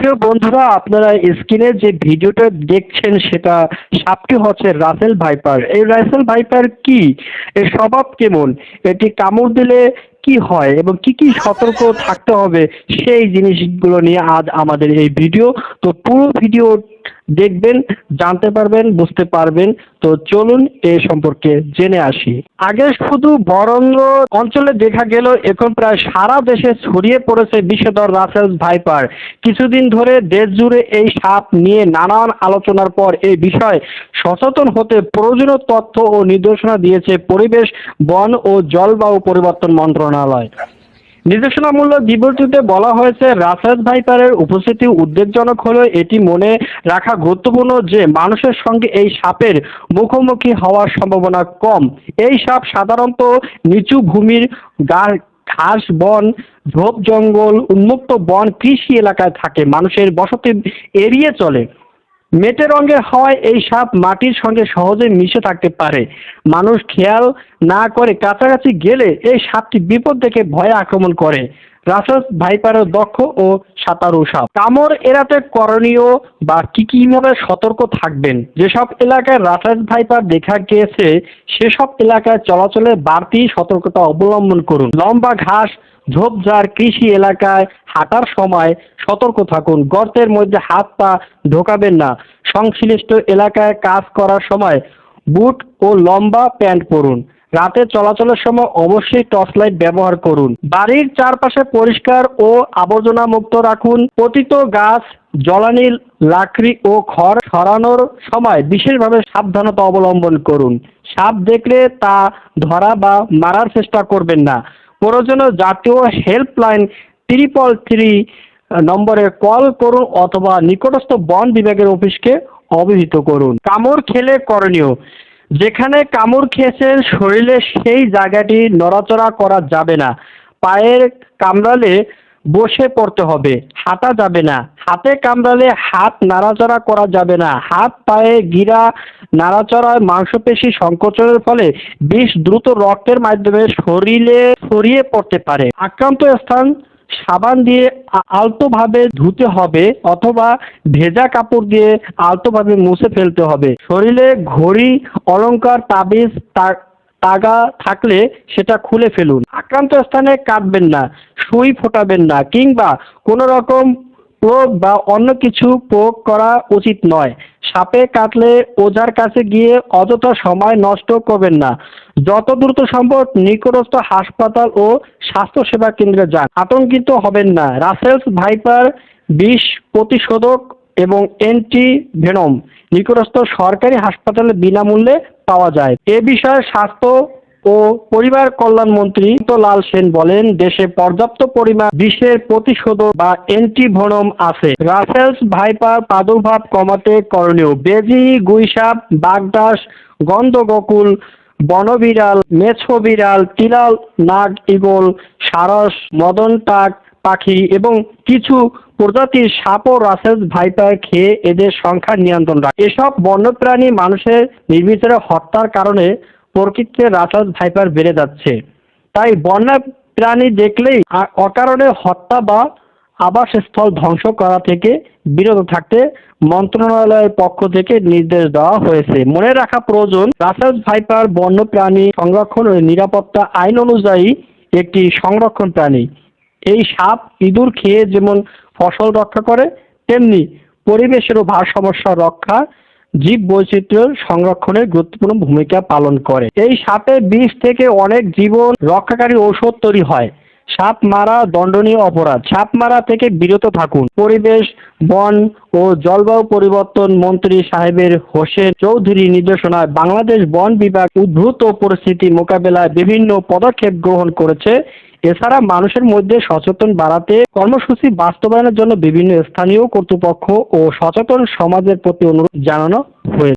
প্রিয় বন্ধুরা, আপনারা স্ক্রিনে যে ভিডিওটা দেখছেন সেটা সাপটি হচ্ছে রাসেল ভাইপার। এই রাসেল ভাইপার কি? এর স্বভাব কেমন? এটি কামড় দিলে কি হয় এবং কি কি সতর্ক থাকতে হবে? সেই জিনিসগুলো নিয়ে আজ আমাদের এই ভিডিও। তো পুরো ভিডিও দেখবেন, জানতে পারবেন, বুঝতে পারবেন। তো চলুন এ সম্পর্কে জেনে আসি। আগে শুধু বরঙ্গ অঞ্চলে দেখা গেল, এখন প্রায় সারা দেশে ছড়িয়ে পড়েছে বিষধর রাসেল ভাইপার। কিছুদিন ধরে দেশ জুড়ে এই সাপ নিয়ে নানান আলোচনার পর এই বিষয়ে সচেতন হতে প্রয়োজনীয় তথ্য ও নির্দেশনা দিয়েছে পরিবেশ, বন ও জলবায়ু পরিবর্তন মন্ত্রণালয়। নির্দেশনামূলক বিবৃতিতে বলা হয়েছে রাসায়স ভাইপারের উপস্থিতি উদ্বেগজনক হলেও এটি মনে রাখা গুরুত্বপূর্ণ যে মানুষের সঙ্গে এই সাপের মুখোমুখি হওয়ার সম্ভাবনা কম। এই সাপ সাধারণত নিচু ভূমির গা ঘাস বন, ঝোপ জঙ্গল, উন্মুক্ত বন কৃষি এলাকায় থাকে। মানুষের বসতি এড়িয়ে চলে। মেটে রঙের হওয়ায় এই সাপ, মাটির সঙ্গে সহজে মিশে থাকতে পারে। মানুষ খেয়াল না করে কাছাকাছি গেলে এই সাপটি বিপদ থেকে ভয়ে আক্রমণ করে। রাসাস ভাইপারের দক্ষ ও সাঁতারু সাপ। কামড় এড়াতে করণীয় বা কি কীভাবে সতর্ক থাকবেন? যেসব এলাকায় রাসাস ভাইপার দেখা গিয়েছে, সেসব এলাকায় চলাচলে বাড়তি সতর্কতা অবলম্বন করুন। লম্বা ঘাস ঝোপঝাড় কৃষি এলাকায় হাঁটার সময় সতর্ক থাকুন। গর্তের মধ্যে হাত পা ঢোকাবেন না। সংশ্লিষ্ট এলাকায় কাজ করার সময় বুট ও লম্বা প্যান্ট পরুন। রাতে চলাচলের সময় অবশ্যই টর্চ লাইট ব্যবহার করুন। বাড়ির চারপাশে পরিষ্কার ও আবর্জনা মুক্ত রাখুন। পতিত গাছ, জ্বালানি, লাকড়ি ও খড় সরানোর সময় বিশেষভাবে সাবধানতা অবলম্বন করুন। সাপ দেখলে তা ধরা বা মারার চেষ্টা করবেন না। প্রয়োজনে জাতীয় হেল্পলাইন ত্রিপল থ্রি নম্বরে কল করুন অথবা নিকটস্থ বন বিভাগের অফিসকে অবহিত করুন। কামড় খেলে করণীয়। যেখানে কামড় খেয়েছেন শরীরে সেই জায়গাটি নড়াচড়া করা যাবে না। পায়ের কামড়ালে বসে পড়তে হবে। হাঁটা যাবে না। হাতে কামড়ালে হাত নাড়াচাড়া করা যাবে না। হাত পায়ে গিরা নাড়াচড়ায় মাংসপেশি সংকোচনের ফলে বিষ দ্রুত রক্তের মাধ্যমে শরীরে ছড়িয়ে পড়তে পারে। আক্রান্ত স্থান সাবান দিয়ে আলতোভাবে ধুতে হবে অথবা ভেজা কাপড় দিয়ে আলতোভাবে মুছে ফেলতে হবে। শরীরে ঘড়ি, অলংকার, তাবিজ তাগা থাকলে সেটা খুলে ফেলুন। আক্রান্ত স্থানে কাটবেন না, সুই ফোটাবেন না, কিংবা কোনো রকম প্রয়োগ বা অন্য কিছু প্রয়োগ করা উচিত নয়। সাপে কাটলে ওঝার কাছে গিয়ে অযথা সময় নষ্ট করবেন না। যত দ্রুত সম্ভব নিকটস্থ হাসপাতাল ও স্বাস্থ্যসেবা কেন্দ্রে যান। আতঙ্কিত হবেন না। রাসেলস ভাইপার বিষ প্রতিশোধক এবং অ্যান্টি ভেনম নিকটস্থ সরকারি হাসপাতালে বিনামূল্যে পাওয়া যায়। এ বিষয়ে স্বাস্থ্য ও পরিবার কল্যাণ মন্ত্রী লাল সেন বলেন, দেশে পর্যাপ্ত পরিমাণ বিষের প্রতিশোধক বা অ্যান্টিভনম আছে। রাসেলস ভাইপার প্রাদুর্ভাব কমাতে করণীয়। বেজি, গুইসাপ, বাগদাস, গন্ধগোকুল, বনবিড়াল মেছো বিড়াল তিলাল, নাগ ইগল সারস মদন টাক পাখি এবং কিছু প্রজাতির সাপ ও রাসেলস ভাইপার খেয়ে এদের সংখ্যা নিয়ন্ত্রণ রাখে। এসব বন্যপ্রাণী মানুষের নির্বিচারে হত্যার কারণে প্রকৃতিতে রাসেলস ভাইপার বেড়ে যাচ্ছে। তাই বন্য প্রাণী দেখলেই অকারণে হত্যা বা আবাসস্থল ধ্বংস করা থেকে বিরত থাকতে মন্ত্রণালয়ের পক্ষ থেকে নির্দেশ দেওয়া হয়েছে। মনে রাখা প্রয়োজন রাসেলস ভাইপার বন্যপ্রাণী সংরক্ষণ ও নিরাপত্তা আইন অনুযায়ী একটি সংরক্ষণ প্রাণী। এই সাপ ইঁদুর খেয়ে যেমন ফসল রক্ষা করে, তেমনি পরিবেশেরও ভারসাম্য রক্ষা জীব বৈচিত্র্য সংরক্ষণে গুরুত্বপূর্ণ ভূমিকা পালন করে। এই সাপের বিষ থেকে অনেক জীবন রক্ষাকারী ঔষধ তৈরি হয়। সাপ মারা দণ্ডনীয় অপরাধ। সাপ মারা থেকে বিরত থাকুন। পরিবেশ, বন ও জলবায়ু পরিবর্তন মন্ত্রী সাহেবের হোসেন চৌধুরী নির্দেশনায় বাংলাদেশ বন বিভাগ উদ্ভূত পরিস্থিতি মোকাবেলায় বিভিন্ন পদক্ষেপ গ্রহণ করেছে। এছাড়া মানুষের মধ্যে সচেতন বাড়াতে কর্মসূচি বাস্তবায়নের জন্য বিভিন্ন স্থানীয় কর্তৃপক্ষ ও সচেতন সমাজের প্রতি অনুরোধ জানানো হয়েছে।